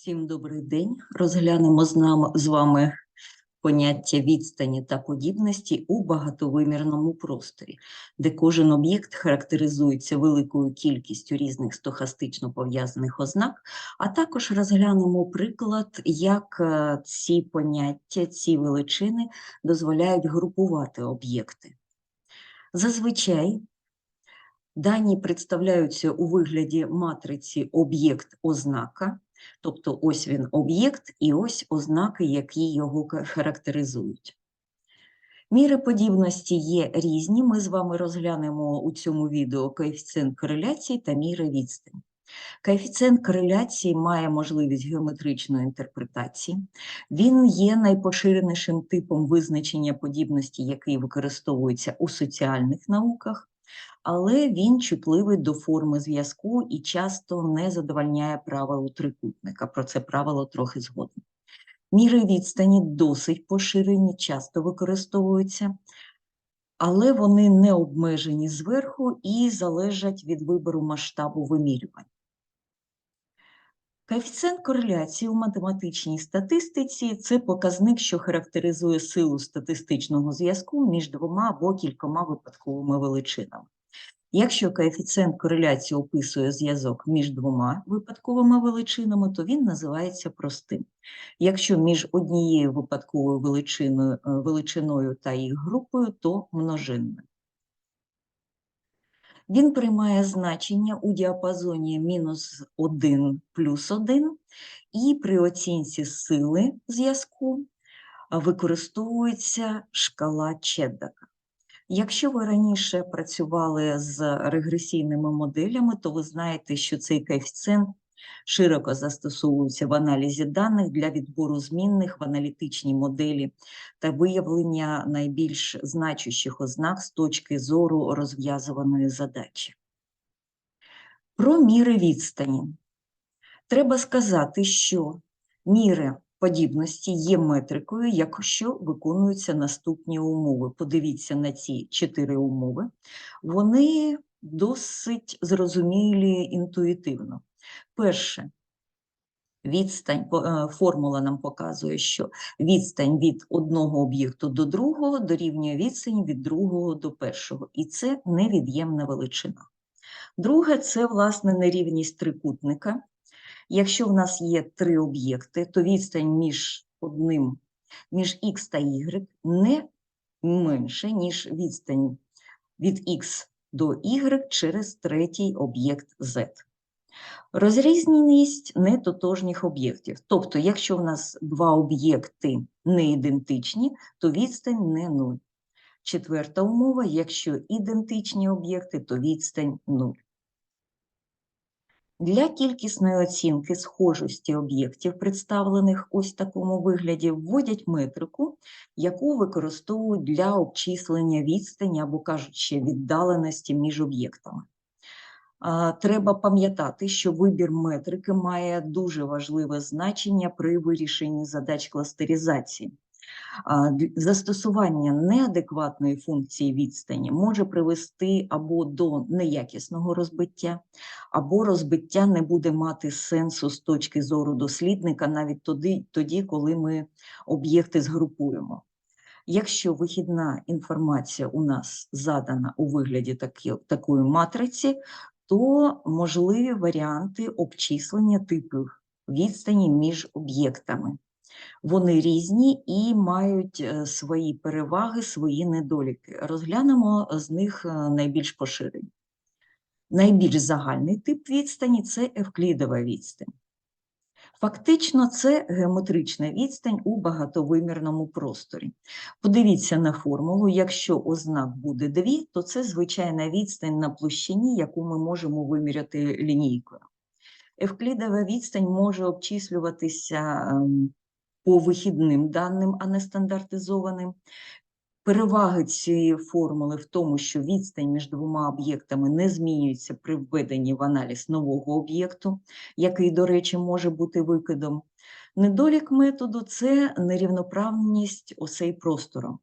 Всім добрий день. Розглянемо з нами з вами поняття відстані та подібності у багатовимірному просторі, де кожен об'єкт характеризується великою кількістю різних стохастично пов'язаних ознак, а також розглянемо приклад, як е, ці поняття, ці величини дозволяють групувати об'єкти. Зазвичай дані представляються у вигляді матриці об'єкт-ознака. Тобто ось він об'єкт і ось ознаки, які його характеризують. Міри подібності є різні. Ми з вами розглянемо у цьому відео коефіцієнт кореляції та міри відстані. Коефіцієнт кореляції має можливість геометричної інтерпретації. Він є найпоширенішим типом визначення подібності, який використовується у соціальних науках але він чутливий до форми зв'язку і часто не задовольняє правилу трикутника. Про це правило трохи згодом. Міри відстані досить поширені, часто використовуються, але вони не обмежені зверху і залежать від вибору масштабу вимірювань. Коефіцієнт кореляції у математичній статистиці це показник, що характеризує силу статистичного зв'язку між двома або кількома випадковими величинами. Якщо коефіцієнт кореляції описує зв'язок між двома випадковими величинами, то він називається простим. Якщо між однією випадковою величиною, е, величиною та їх групою, то множинним. Він приймає значення у діапазоні мінус 1 плюс 1, і при оцінці сили зв'язку використовується шкала Чеддака. Якщо ви раніше працювали з регресійними моделями, то ви знаєте, що цей коефіцієнт широко застосовується в аналізі даних для відбору змінних в аналітичній моделі та виявлення найбільш значущих ознак з точки зору розв'язуваної задачі. Про міри відстані. Треба сказати, що міри подібності є метрикою, якщо виконуються наступні умови. Подивіться на ці чотири умови. Вони досить зрозумілі інтуїтивно. Перше, відстань, е, формула нам показує, що відстань від одного об'єкту до другого дорівнює відстані від другого до першого, і це невід'ємна величина. Друге, це, власне, нерівність трикутника. Якщо в нас є три об'єкти, то відстань між одним, між х та y не менше, ніж відстань від х до y через третій об'єкт z. Розрізненість нетотожніх об'єктів. Тобто, якщо в нас два об'єкти не ідентичні, то відстань не 0. Четверта умова, якщо ідентичні об'єкти, то відстань 0. Для кількісної оцінки схожості об'єктів, представлених ось в такому вигляді, вводять метрику, яку використовують для обчислення відстані або кажуть ще віддаленості між об'єктами. Треба пам'ятати, що вибір метрики має дуже важливе значення при вирішенні задач кластеризації. Застосування неадекватної функції відстані може привести або до неякісного розбиття, або розбиття не буде мати сенсу з точки зору дослідника навіть тоді, тоді коли ми об'єкти згрупуємо. Якщо вихідна інформація у нас задана у вигляді такі, такої матриці, то можливі варіанти обчислення типів відстані між об'єктами. Вони різні і мають е, свої переваги, свої недоліки. Розглянемо з них е, найбільш поширені. Найбільш загальний тип відстані це евклідова відстань. Фактично, це геометрична відстань у багатовимірному просторі. Подивіться на формулу. Якщо ознак буде 2, то це звичайна відстань на площині, яку ми можемо виміряти лінійкою. Евклідова відстань може обчислюватися ем, по вихідним даним, а не стандартизованим. Переваги цієї формули в тому, що відстань між двома об'єктами не змінюється при введенні в аналіз нового об'єкту, який, до речі, може бути викидом. Недолік методу це нерівноправність осей простору.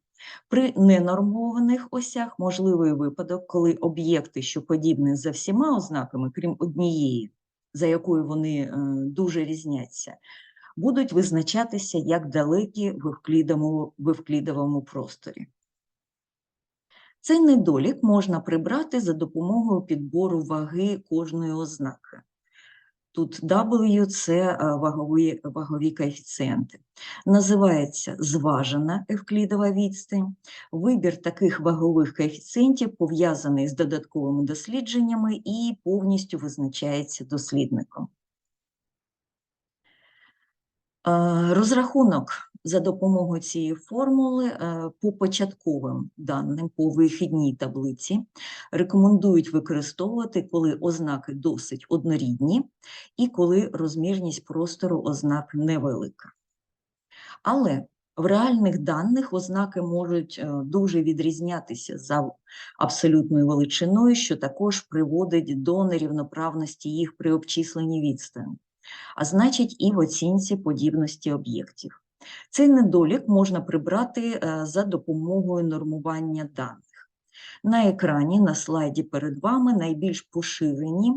При ненормованих осях можливий випадок, коли об'єкти, що подібні за всіма ознаками, крім однієї, за якою вони е, дуже різняться, будуть визначатися як далекі в евклідовому, просторі. Цей недолік можна прибрати за допомогою підбору ваги кожної ознаки. Тут W – це е, вагові, вагові коефіцієнти. Називається зважена евклідова відстань. Вибір таких вагових коефіцієнтів пов'язаний з додатковими дослідженнями і повністю визначається дослідником. Е, Розрахунок за допомогою цієї формули е, по початковим даним по вихідній таблиці рекомендують використовувати, коли ознаки досить однорідні і коли розмірність простору ознак невелика. Але в реальних даних ознаки можуть е, дуже відрізнятися за абсолютною величиною, що також приводить до нерівноправності їх при обчисленні відстані, а значить і в оцінці подібності об'єктів. Цей недолік можна прибрати е, за допомогою нормування даних. На екрані, на слайді перед вами найбільш поширені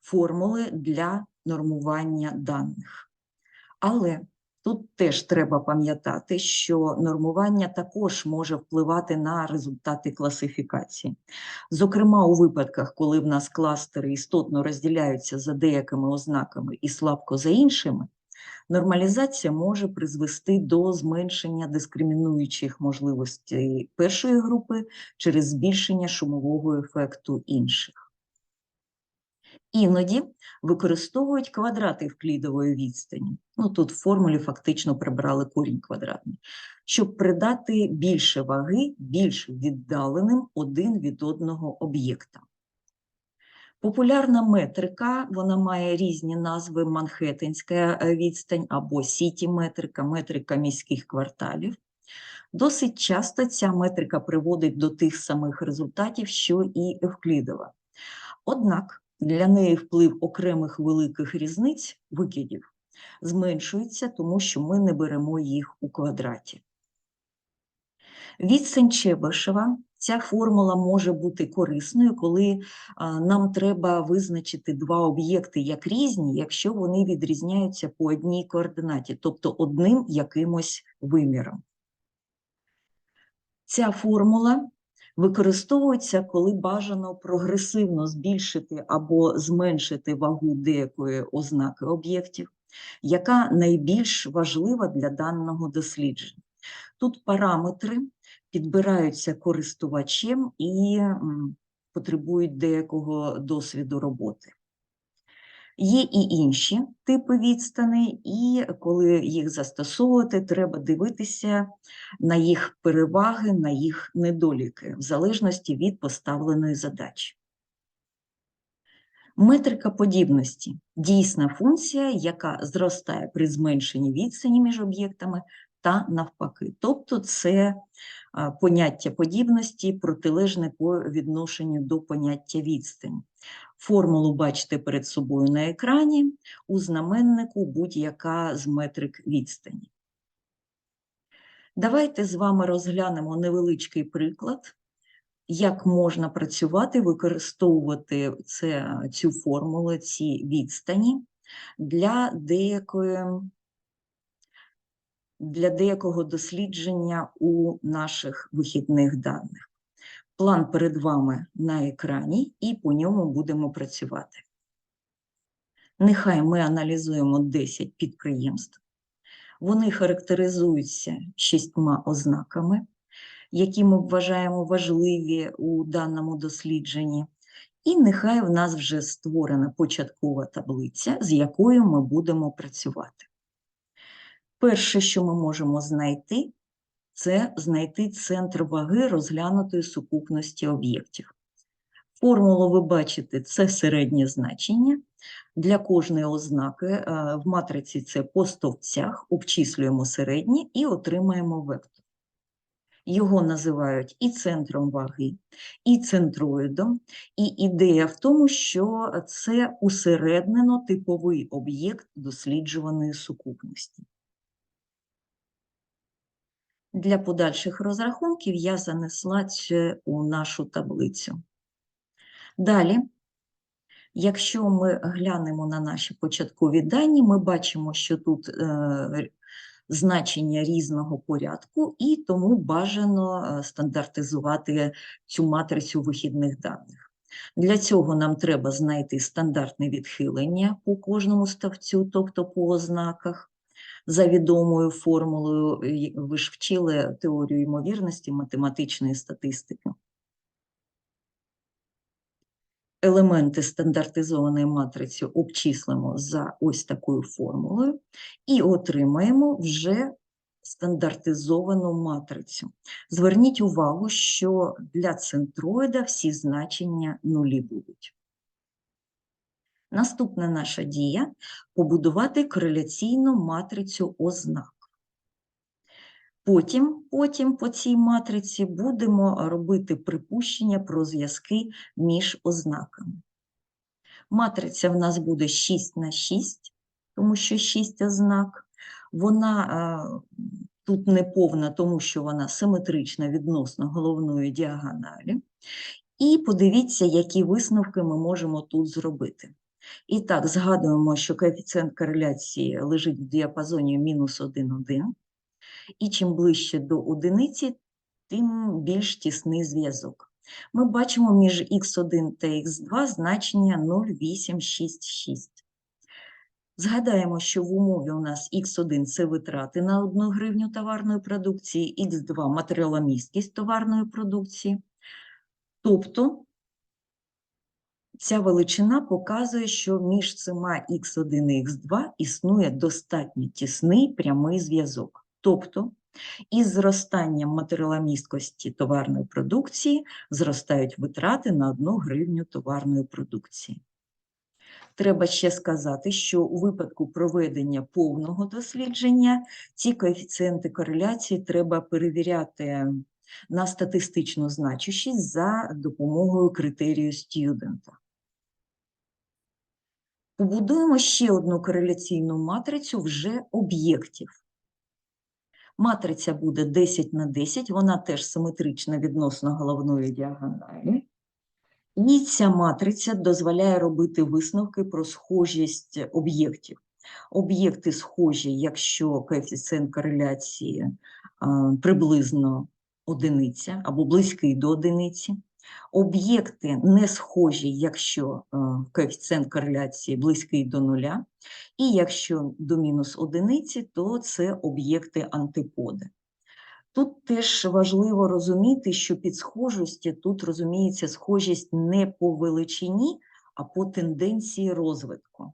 формули для нормування даних. Але тут теж треба пам'ятати, що нормування також може впливати на результати класифікації. Зокрема, у випадках, коли в нас кластери істотно розділяються за деякими ознаками і слабко за іншими, Нормалізація може призвести до зменшення дискримінуючих можливостей першої групи через збільшення шумового ефекту інших. Іноді використовують квадрати вклідової відстані. Ну, Тут в формулі фактично прибрали корінь квадратний, щоб придати більше ваги більш віддаленим один від одного об'єктам. Популярна метрика, вона має різні назви: Манхеттенська е, відстань або сіті-метрика, метрика міських кварталів. Досить часто ця метрика приводить до тих самих результатів, що і Евклідова. Однак для неї вплив окремих великих різниць викидів зменшується, тому що ми не беремо їх у квадраті. Відстань Чебишева Ця формула може бути корисною, коли нам треба визначити два об'єкти як різні, якщо вони відрізняються по одній координаті, тобто одним якимось виміром. Ця формула використовується, коли бажано прогресивно збільшити або зменшити вагу деякої ознаки об'єктів, яка найбільш важлива для даного дослідження. Тут параметри підбираються користувачем і потребують деякого досвіду роботи. Є і інші типи відстани, і коли їх застосовувати, треба дивитися на їх переваги, на їх недоліки, в залежності від поставленої задачі. Метрика подібності дійсна функція, яка зростає при зменшенні відстані між об'єктами та навпаки. Тобто це поняття подібності протилежне по відношенню до поняття відстані. Формулу бачите перед собою на екрані, у знаменнику будь-яка з метрик відстані. Давайте з вами розглянемо невеличкий приклад, як можна працювати, використовувати це, цю формулу, ці відстані для деякої для деякого дослідження у наших вихідних даних. План перед вами на екрані, і по ньому будемо працювати. Нехай ми аналізуємо 10 підприємств. Вони характеризуються шістьма ознаками, які ми вважаємо важливі у даному дослідженні. І нехай в нас вже створена початкова таблиця, з якою ми будемо працювати. Перше, що ми можемо знайти, це знайти центр ваги розглянутої сукупності об'єктів. Формулу ви бачите, це середнє значення. Для кожної ознаки е, в матриці це по стовпцях, обчислюємо середнє і отримаємо вектор. Його називають і центром ваги, і центроїдом, і ідея в тому, що це усереднено типовий об'єкт досліджуваної сукупності. Для подальших розрахунків я занесла це у нашу таблицю. Далі Якщо ми глянемо на наші початкові дані, ми бачимо, що тут е, значення різного порядку, і тому бажано е, стандартизувати цю матрицю вихідних даних. Для цього нам треба знайти стандартне відхилення по кожному ставцю, тобто по ознаках. За відомою формулою, е, ви ж вчили теорію ймовірності математичної статистики. Елементи стандартизованої матриці обчислимо за ось такою формулою і отримаємо вже стандартизовану матрицю. Зверніть увагу, що для центроїда всі значення нулі будуть. Наступна наша дія побудувати кореляційну матрицю ознак. Потім, потім по цій матриці будемо робити припущення про зв'язки між ознаками. Матриця в нас буде 6 на 6, тому що 6 ознак. Вона тут не повна, тому що вона симетрична відносно головної діагоналі. І подивіться, які висновки ми можемо тут зробити. І так, згадуємо, що коефіцієнт кореляції лежить в діапазоні мінус 1,1 і чим ближче до одиниці, тим більш тісний зв'язок. Ми бачимо між х1 та х2 значення 0,866. Згадаємо, що в умові у нас х1 це витрати на 1 гривню товарної продукції, х2 матеріаломісткість товарної продукції. Тобто ця величина показує, що між цими х1 і х2 існує достатньо тісний прямий зв'язок. Тобто із зростанням матеріаломісткості товарної продукції зростають витрати на 1 гривню товарної продукції. Треба ще сказати, що у випадку проведення повного дослідження ці коефіцієнти кореляції треба перевіряти на статистичну значущість за допомогою критерію студента. Побудуємо ще одну кореляційну матрицю вже об'єктів. Матриця буде 10 на 10, вона теж симетрична відносно головної діагоналі. І ця матриця дозволяє робити висновки про схожість об'єктів. Об'єкти схожі, якщо коефіцієнт кореляції приблизно одиниця або близький до одиниці. Об'єкти не схожі, якщо е, коефіцієнт кореляції близький до нуля, і якщо до мінус одиниці, то це об'єкти антиподи. Тут теж важливо розуміти, що під схожості тут розуміється схожість не по величині, а по тенденції розвитку.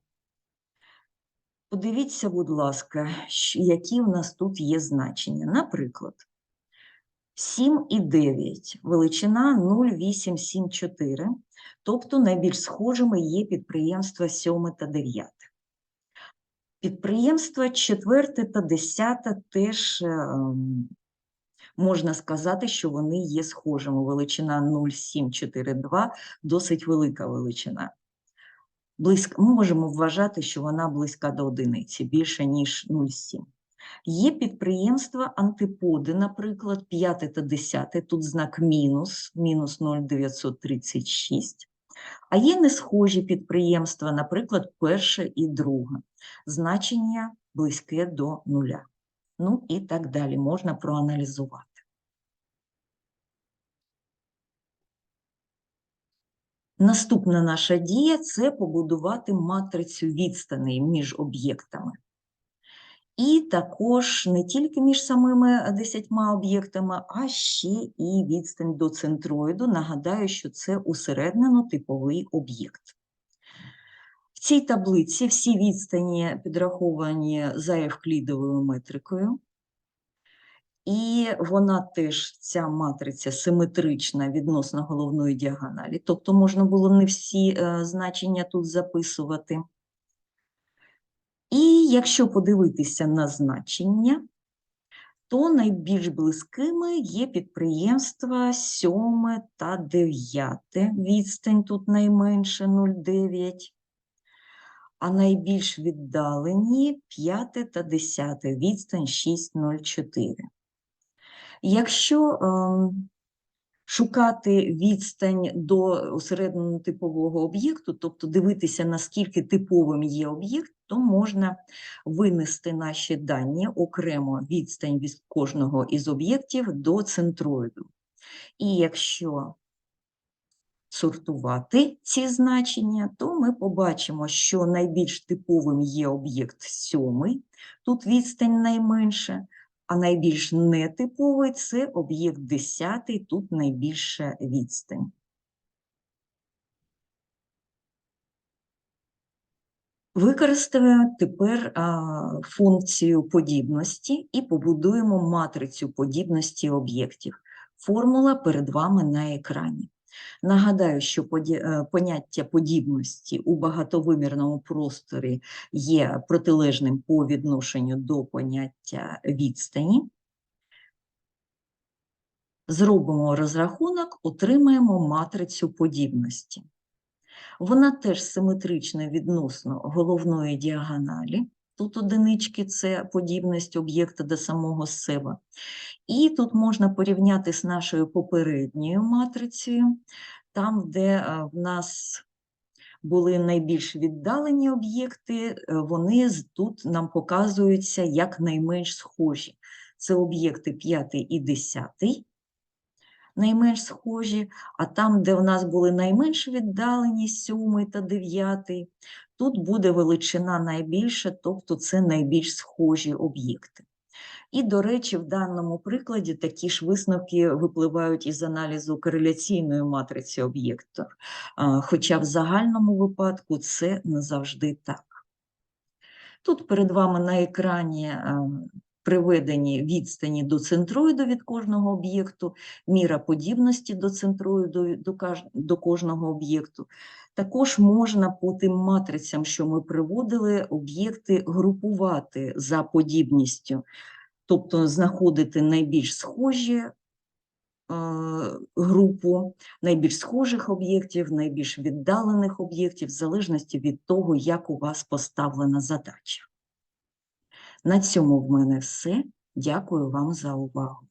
Подивіться, будь ласка, які в нас тут є значення. Наприклад, 7 і 9, величина 0,874, тобто найбільш схожими є підприємства 7 та 9. Підприємства 4 та 10 теж ем, можна сказати, що вони є схожими. Величина 0,742 досить велика величина. Близько, Ми можемо вважати, що вона близька до одиниці, більше, ніж 0,7. Є підприємства антиподи, наприклад, 5 та 10, тут знак мінус, мінус 0,936. А є несхожі підприємства, наприклад, перше і друге, значення близьке до нуля. Ну і так далі можна проаналізувати. Наступна наша дія це побудувати матрицю відстаней між об'єктами. І також не тільки між самими десятьма об'єктами, а ще і відстань до центроїду. Нагадаю, що це усереднено типовий об'єкт. В цій таблиці всі відстані підраховані за евклідовою метрикою. І вона теж, ця матриця симетрична відносно головної діагоналі, тобто можна було не всі е, значення тут записувати. І якщо подивитися на значення, то найбільш близькими є підприємства 7 та 9, відстань тут найменше 0,9, а найбільш віддалені 5 та 10, відстань 6,04. Якщо е, шукати відстань до осередненого об'єкту, тобто дивитися, наскільки типовим є об'єкт, то можна винести наші дані окремо відстань від кожного із об'єктів до центроїду. І якщо сортувати ці значення, то ми побачимо, що найбільш типовим є об'єкт сьомий, тут відстань найменша, а найбільш нетиповий це об'єкт 10, тут найбільша відстань. Використаємо тепер а, функцію подібності і побудуємо матрицю подібності об'єктів. Формула перед вами на екрані. Нагадаю, що е, поняття подібності у багатовимірному просторі є протилежним по відношенню до поняття відстані. Зробимо розрахунок, отримаємо матрицю подібності. Вона теж симетрична відносно головної діагоналі. Тут одинички це подібність об'єкта до самого себе. І тут можна порівняти з нашою попередньою матрицею, там, де е, в нас були найбільш віддалені об'єкти, е, вони тут нам показуються як найменш схожі. Це об'єкти 5 і 10, найменш схожі, а там, де в нас були найменш віддалені 7 та 9, тут буде величина найбільша, тобто це найбільш схожі об'єкти. І, до речі, в даному прикладі такі ж висновки випливають із аналізу кореляційної матриці об'єктів, хоча в загальному випадку це не завжди так. Тут перед вами на екрані е, приведені відстані до центроїду від кожного об'єкту, міра подібності до центроїду до, кожного об'єкту. Також можна по тим матрицям, що ми приводили, об'єкти групувати за подібністю, тобто знаходити найбільш схожі е, групу найбільш схожих об'єктів, найбільш віддалених об'єктів, в залежності від того, як у вас поставлена задача. На цьому в мене все. Дякую вам за увагу.